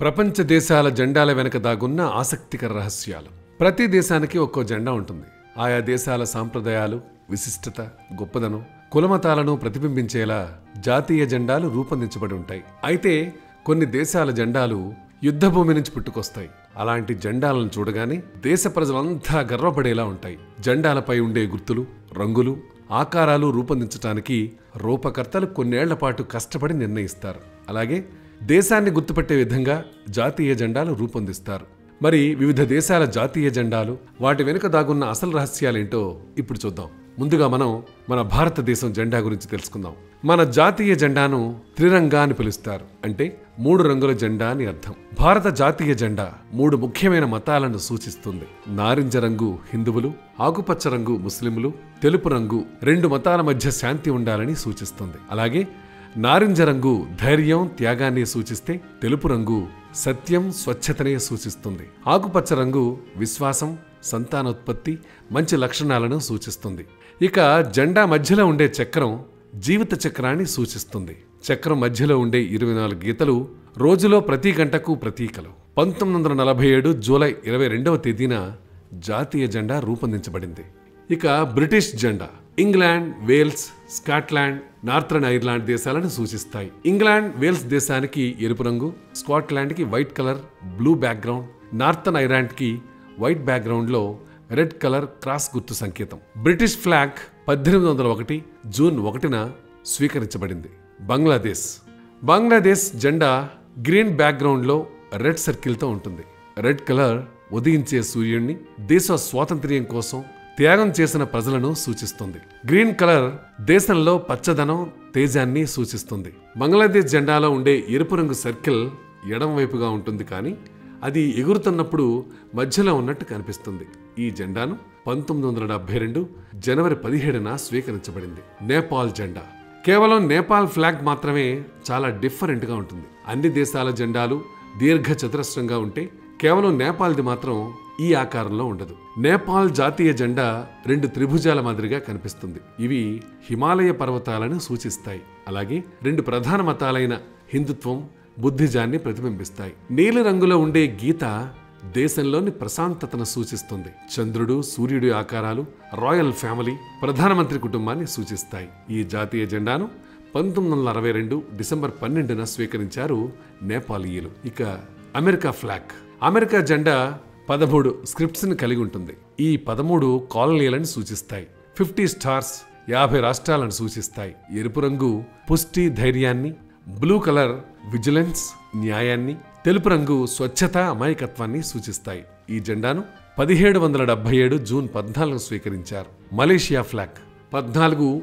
ప్రపంచ దేశాల జెండాల వెనుక దాగున్న ఆసక్తికర రహస్యాలు. ప్రతి దేశానికి ఒక్కో జెండా ఉంటుంది. ఆయా దేశాల సాంప్రదాయాలు విశిష్టత గొప్పదనం కులమతాలను ప్రతిబింబించేలా జాతీయ జెండాలు రూపొందించబడి ఉంటాయి. అయితే కొన్ని దేశాల జెండాలు యుద్ధభూమి నుంచి పుట్టుకొస్తాయి. అలాంటి జెండాలను చూడగానే దేశ ప్రజలంతా గర్వపడేలా ఉంటాయి. జెండాలపై ఉండే గుర్తులు రంగులు ఆకారాలు రూపొందించడానికి రూపకర్తలు కొన్నేళ్ళ పాటు కష్టపడి నిర్ణయిస్తారు. అలాగే దేశాన్ని గుర్తుపట్టే విధంగా జాతీయ జెండాలు రూపొందిస్తారు. మరి వివిధ దేశాల జాతీయ జెండాలు వాటి వెనుక దాగున్న అసలు రహస్యాలేంటో ఇప్పుడు చూద్దాం. ముందుగా మనం మన భారతదేశం జెండా గురించి తెలుసుకుందాం. మన జాతీయ జెండాను త్రిరంగా అని పిలుస్తారు. అంటే మూడు రంగుల జెండా అని అర్థం. భారత జాతీయ జెండా మూడు ముఖ్యమైన మతాలను సూచిస్తుంది. నారింజ రంగు హిందువులు ఆకుపచ్చ రంగు ముస్లింలు తెలుపు రంగు రెండు మతాల మధ్య శాంతి ఉండాలని సూచిస్తుంది. అలాగే నారింజ రంగు ధైర్యం త్యాగాన్ని సూచిస్తే తెలుపు రంగు సత్యం స్వచ్ఛతనే సూచిస్తుంది. ఆకుపచ్చ రంగు విశ్వాసం సంతానోత్పత్తి మంచి లక్షణాలను సూచిస్తుంది. ఇక జెండా మధ్యలో ఉండే చక్రం జీవిత చక్రాన్ని సూచిస్తుంది. చక్రం మధ్యలో ఉండే ఇరవై నాలుగు గీతలు రోజులో ప్రతి గంటకు ప్రతీకలు. పంతొమ్మిది వందల నలభై ఏడు జూలై ఇరవై రెండవ తేదీన జాతీయ జెండా రూపొందించబడింది. ఇక బ్రిటిష్ జెండా. England Wales Scotland Northern Ireland దేశాలను సూచిస్తాయి. ఇంగ్లాండ్ వేల్స్ దేశానికి ఎరుపు రంగు స్కాట్లాండ్కి white colour blue background Northern ఐర్లాండ్కి white బ్యాక్గ్రౌండ్లో రెడ్ కలర్ క్రాస్ గుర్తు సంకేతం. బ్రిటిష్ ఫ్లాగ్ పద్దెనిమిది వందల ఒకటి జూన్ ఒకటిన స్వీకరించబడింది. బంగ్లాదేశ్. బంగ్లాదేశ్ జెండా గ్రీన్ బ్యాక్గ్రౌండ్లో రెడ్ సర్కిల్తో ఉంటుంది. రెడ్ కలర్ ఉదయించే సూర్యుడిని దేశ స్వాతంత్ర్యం కోసం త్యాగం చేసిన ప్రజలను సూచిస్తుంది. గ్రీన్ కలర్ దేశంలో పచ్చదనం తేజాన్ని సూచిస్తుంది. బంగ్లాదేశ్ జెండాలో ఉండే ఎరుపు రంగు సర్కిల్ ఎడమవైపుగా ఉంటుంది కానీ అది ఎగురుతున్నప్పుడు మధ్యలో ఉన్నట్టు కనిపిస్తుంది. ఈ జెండాను పంతొమ్మిది వందల డెబ్బై రెండు జనవరి పదిహేడున స్వీకరించబడింది. నేపాల్ జెండా. కేవలం నేపాల్ ఫ్లాగ్ మాత్రమే చాలా డిఫరెంట్గా ఉంటుంది. అన్ని దేశాల జెండాలు దీర్ఘ చతురస్రంగా ఉంటే కేవలం నేపాల్ది మాత్రం ఈ ఆకారంలో ఉండదు. నేపాల్ జాతీయ జెండా రెండు త్రిభుజాల మాదిరిగా కనిపిస్తుంది. ఇవి హిమాలయ పర్వతాలను సూచిస్తాయి. అలాగే రెండు ప్రధాన మతాలైన హిందుత్వం బుద్ధిజాన్ని ప్రతిబింబిస్తాయి. నీలి రంగులో ఉండే గీత దేశంలోని ప్రశాంతతను సూచిస్తుంది. చంద్రుడు సూర్యుడి ఆకారాలు రాయల్ ఫ్యామిలీ ప్రధానమంత్రి కుటుంబాన్ని సూచిస్తాయి. ఈ జాతీయ జెండాను పంతొమ్మిది వందల అరవై రెండు డిసెంబర్ పన్నెండున స్వీకరించారు నేపాలీయులు. ఇక అమెరికా ఫ్లాగ్. అమెరికా జెండా పదమూడు స్క్రిప్ట్స్ని కలిగి ఉంటుంది. ఈ పదమూడు కాలనీలను సూచిస్తాయి. ఫిఫ్టీ స్టార్స్ యాభై రాష్ట్రాలను సూచిస్తాయి. ఎరుపు రంగు పుష్టి ధైర్యాన్ని బ్లూ కలర్ విజిలెన్స్ న్యాయాన్ని తెలుపు రంగు స్వచ్ఛత అమాయకత్వాన్ని సూచిస్తాయి. ఈ జెండాను పదిహేడు వందల డెబ్బై ఏడు జూన్ పద్నాలుగు స్వీకరించారు. Malaysia flag. పద్నాలుగు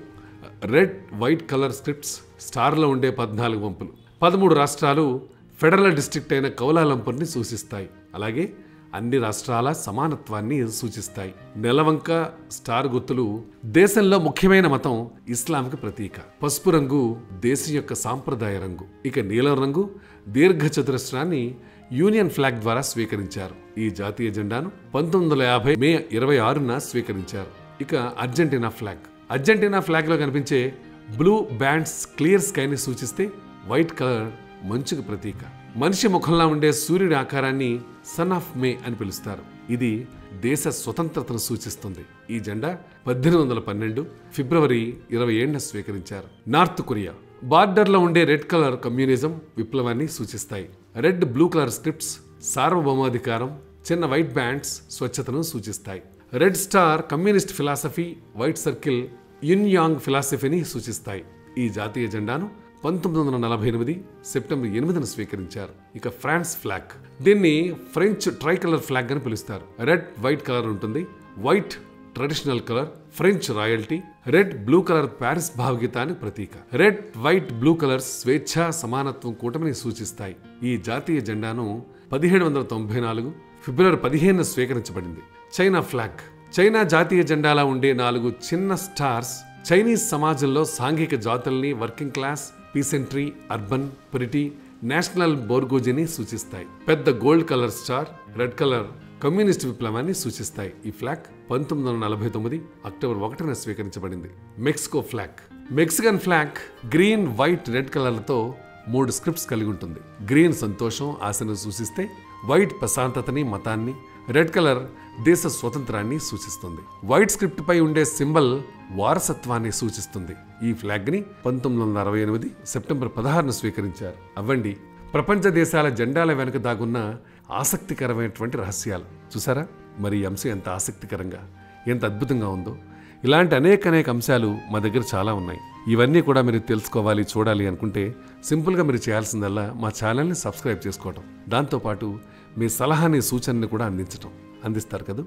రెడ్ వైట్ కలర్ స్క్రిప్ట్స్ స్టార్లో ఉండే పద్నాలుగు వంపులు. పదమూడు రాష్ట్రాలు ఫెడరల్ డిస్ట్రిక్ట్ అయిన కౌలాలంపూర్ని సూచిస్తాయి. అలాగే అన్ని రాష్ట్రాల సమానత్వాన్ని సూచిస్తాయి. నెలవంక స్టార్ గుర్తులు దేశంలో ముఖ్యమైన మతం ఇస్లాంకి ప్రతీక. పసుపు రంగు దేశం యొక్క సాంప్రదాయ రంగు. ఇక నీలం రంగు దీర్ఘ చతురస్రాన్ని యూనియన్ ఫ్లాగ్ ద్వారా స్వీకరించారు. ఈ జాతీయ జెండాను పంతొమ్మిది వందల యాభై మే ఇరవై ఆరున స్వీకరించారు. ఇక అర్జెంటీనా ఫ్లాగ్. అర్జెంటీనా ఫ్లాగ్లో కనిపించే బ్లూ బ్యాండ్స్ క్లియర్ స్కైని సూచిస్తే వైట్ కలర్ మంచుకు ప్రతీక. మనిషి ముఖంలా ఉండే సూర్యుడి ఆకారాన్ని సన్ ఆఫ్ మే అని పిలుస్తారు. ఇది దేశ స్వతంత్రతను సూచిస్తుంది. ఈ జెండా పద్దెనిమిది వందల పన్నెండు ఫిబ్రవరి ఇరవై ఏడున స్వీకరించారు. North Korea. బార్డర్లో ఉండే రెడ్ కలర్ కమ్యూనిజం విప్లవాన్ని సూచిస్తాయి. రెడ్ బ్లూ కలర్ స్క్రిప్ట్స్ సార్వభౌమాధికారం చిన్న వైట్ బ్యాండ్స్ స్వచ్ఛతను సూచిస్తాయి. Red star communist philosophy white circle yin yang ఫిలాసఫీని సూచిస్తాయి. ఈ జాతీయ జెండాను పంతొమ్మిది వందల నలభై ఎనిమిది సెప్టెంబర్ ఎనిమిదిన స్వీకరించారు. ఇక ఫ్రాన్స్ ఫ్లాగ్. దీన్ని ఫ్రెంచ్ ట్రై కలర్ ఫ్లాగ్ అని పిలుస్తారు. రెడ్ వైట్ కలర్ ఉంటుంది. White traditional colour. French royalty. Red blue colour Paris భావగీతానికి ప్రతీక. రెడ్ వైట్ బ్లూ కలర్స్ స్వేచ్ఛ సమానత్వం కూటమిని సూచిస్తాయి. ఈ జాతీయ జెండాను పదిహేడు వందల తొంభై నాలుగు ఫిబ్రవరి పదిహేను స్వీకరించబడింది. China flag. చైనా జాతీయ జెండాలా ఉండే నాలుగు చిన్న స్టార్స్ చైనీస్ సమాజంలో సాంఘిక జాతుల్ని working class peasantry urban petty national బోర్గోజీని సూచిస్తాయి. పెద్ద gold colour star red colour communist విప్లవాన్ని సూచిస్తాయి. ఈ ఫ్లాగ్ పంతొమ్మిది వందల నలభై తొమ్మిది అక్టోబర్ ఒకటిన స్వీకరించబడింది. Mexico flag Mexican flag green white red కలర్లతో మూడు స్క్రిప్ట్స్ కలిగి ఉంటుంది. గ్రీన్ సంతోషం ఆశను సూచిస్తే వైట్ ప్రశాంతతని మతాన్ని రెడ్ కలర్ దేశ స్వతంత్రాన్ని సూచిస్తుంది. వైట్ స్క్రిప్ట్ పై ఉండే సింబల్ వారసత్వాన్ని సూచిస్తుంది. ఈ ఫ్లాగ్ని పంతొమ్మిది వందల అరవై ఎనిమిది సెప్టెంబర్ పదహారును స్వీకరించారు. అవ్వండి. ప్రపంచ దేశాల జెండాల వెనుక దాగున్న ఆసక్తికరమైనటువంటి రహస్యాలు. చూసారా? మరి ఈ అంశం ఎంత ఆసక్తికరంగా ఎంత అద్భుతంగా ఉందో. ఇలాంటి అనేక అనేక అంశాలు మా దగ్గర చాలా ఉన్నాయి. ఇవన్నీ కూడా మీరు తెలుసుకోవాలి చూడాలి అనుకుంటే సింపుల్గా మీరు చేయాల్సిందల్లా మా ఛానల్ని సబ్స్క్రైబ్ చేసుకోవటం. దాంతోపాటు మీ సలహాని సూచనని కూడా అందించటం అందిస్తారు కదా?